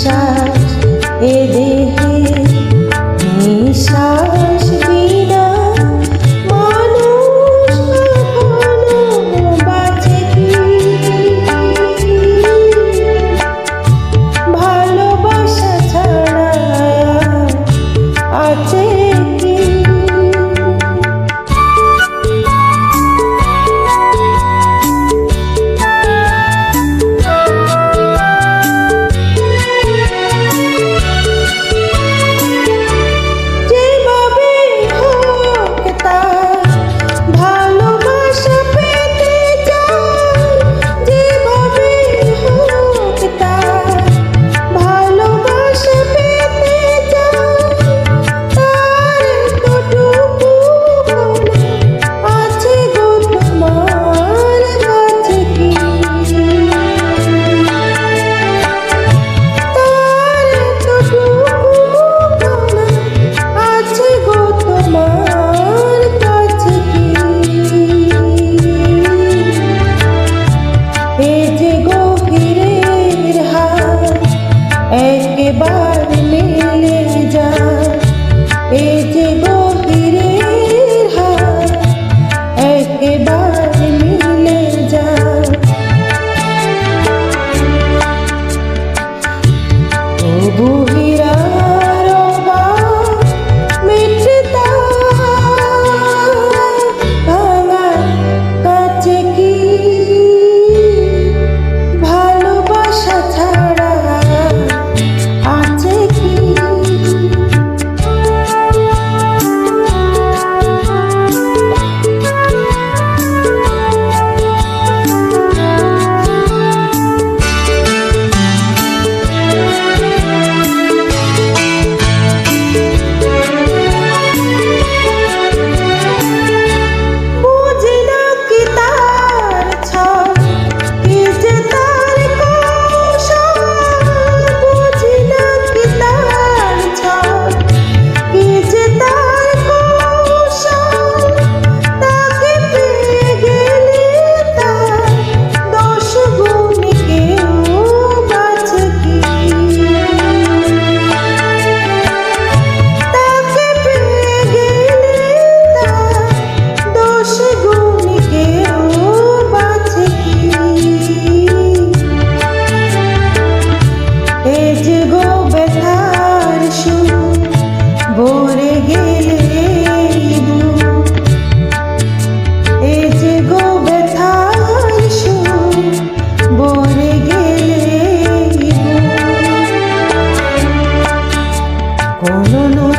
নিঃশ্বাস এ দেহে নিঃশ্বাস Tudo virá. con uno